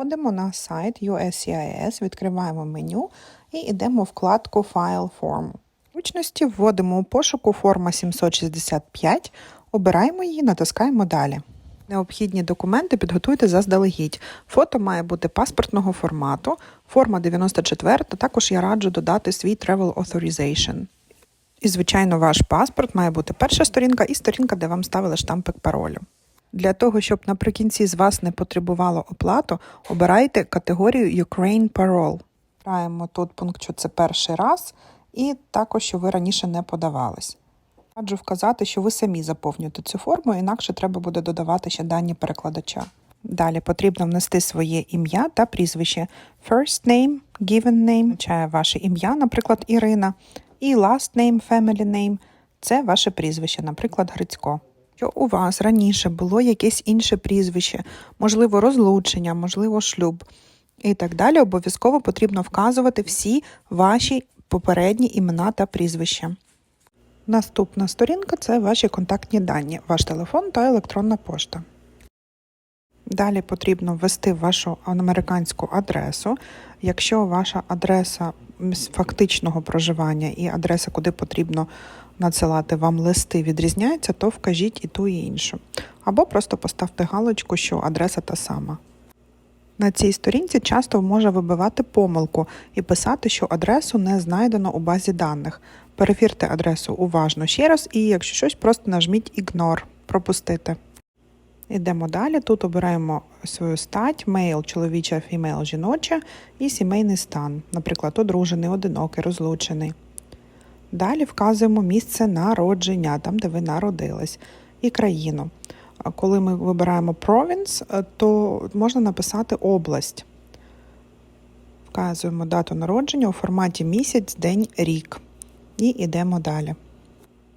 Входимо на сайт USCIS, відкриваємо меню і йдемо в вкладку File Form. Зручності вводимо у пошуку форма 765, обираємо її, натискаємо далі. Необхідні документи підготуйте заздалегідь. Фото має бути паспортного формату, форма 94, також я раджу додати свій Travel Authorization. І, звичайно, ваш паспорт має бути перша сторінка і сторінка, де вам ставили штампик паролю. Для того, щоб наприкінці з вас не потребувало оплату, обирайте категорію Ukraine Parole. Граємо тут пункт, що це перший раз, і також, що ви раніше не подавались. Раджу вказати, що ви самі заповнюєте цю форму, інакше треба буде додавати ще дані перекладача. Далі потрібно внести своє ім'я та прізвище. First name, given name означає ваше ім'я, наприклад, Ірина, і last name, family name – це ваше прізвище, наприклад, Грицько. Що у вас раніше було якесь інше прізвище, можливо, розлучення, можливо, шлюб і так далі, обов'язково потрібно вказувати всі ваші попередні імена та прізвища. Наступна сторінка це ваші контактні дані, ваш телефон та електронна пошта. Далі потрібно ввести вашу американську адресу. Якщо ваша адреса фактичного проживання і адреса, куди потрібно надсилати вам листи, відрізняється, то вкажіть і ту, і іншу. Або просто поставте галочку, що адреса та сама. На цій сторінці часто може вибивати помилку і писати, що адресу не знайдено у базі даних. Перевірте адресу уважно ще раз, і якщо щось, просто нажміть Ignore, пропустити. Йдемо далі. Тут обираємо свою стать, мейл, чоловіча, фімейл, жіноча і сімейний стан, наприклад, одружений, одинокий, розлучений. Далі вказуємо місце народження, там, де ви народились, і країну. Коли ми вибираємо province, то можна написати область. Вказуємо дату народження у форматі місяць, день, рік. І йдемо далі.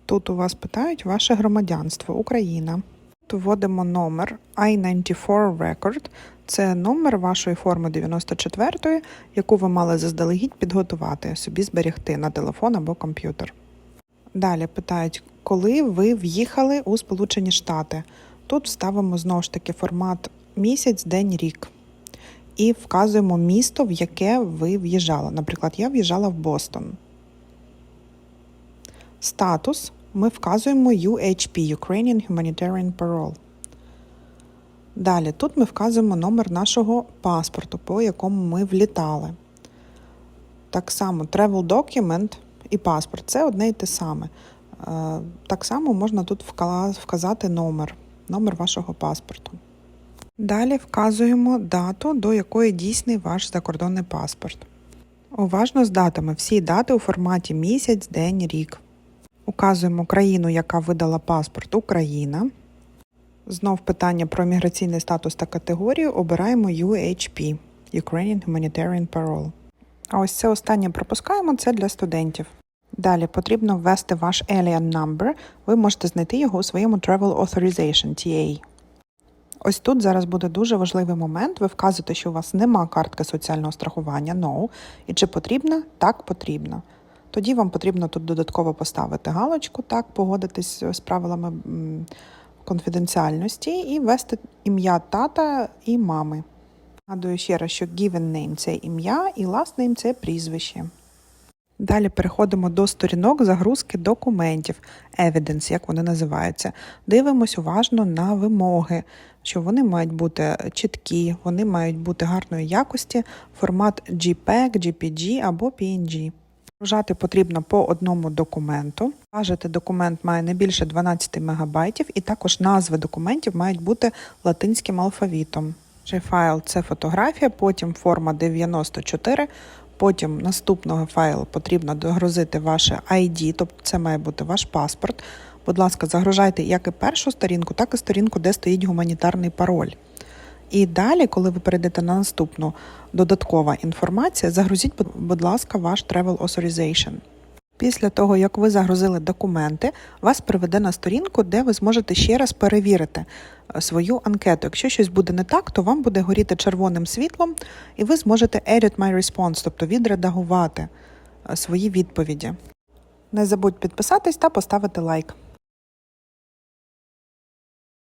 Тут у вас питають ваше громадянство Україна. Вводимо номер I-94 Record. Це номер вашої форми 94, яку ви мали заздалегідь підготувати, собі зберегти на телефон або комп'ютер. Далі питають, коли ви в'їхали у Сполучені Штати. Тут ставимо знову ж таки формат місяць, день, рік. І вказуємо місто, в яке ви в'їжджали. Наприклад, я в'їжджала в Бостон. Статус ми вказуємо UHP Ukrainian Humanitarian Parole. Далі тут ми вказуємо номер нашого паспорту, по якому ми влітали. Так само Travel Document і паспорт це одне і те саме. Е, Так само можна тут вказати номер, номер вашого паспорту. Далі вказуємо дату, до якої дійсний ваш закордонний паспорт. Уважно з датами. Всі дати у форматі місяць, день, рік. Указуємо країну, яка видала паспорт Україна. Знов питання про міграційний статус та категорію. Обираємо UHP Ukrainian Humanitarian Parole. А ось це останнє пропускаємо, це для студентів. Далі потрібно ввести ваш Alien Number. Ви можете знайти його у своєму Travel Authorization TA. Ось тут зараз буде дуже важливий момент. Ви вказуєте, що у вас нема картки соціального страхування No. І чи потрібна? Так, потрібно. Тоді вам потрібно тут додатково поставити галочку, так, погодитись з правилами конфіденціальності і ввести ім'я тата і мами. Нагадую ще раз, що given name – це ім'я і last name – це прізвище. Далі переходимо до сторінок загрузки документів, evidence, як вони називаються. Дивимось уважно на вимоги, що вони мають бути чіткі, вони мають бути гарної якості, формат JPEG, JPG або PNG. Загружати потрібно по одному документу. Важити документ має не більше 12 МБ, і також назви документів мають бути латинським алфавітом. Файл це фотографія, потім форма 94, потім наступного файлу потрібно догрузити ваше ID, тобто це має бути ваш паспорт. Будь ласка, загружайте як і першу сторінку, так і сторінку, де стоїть гуманітарний пароль. І далі, коли ви перейдете на наступну додаткова інформація, загрузіть, будь- ласка, ваш Travel Authorization. Після того, як ви загрузили документи, вас приведе на сторінку, де ви зможете ще раз перевірити е, свою анкету. Якщо щось буде не так, то вам буде горіти червоним світлом, і ви зможете edit my response, тобто відредагувати е, свої відповіді. Не забудь підписатись та поставити лайк.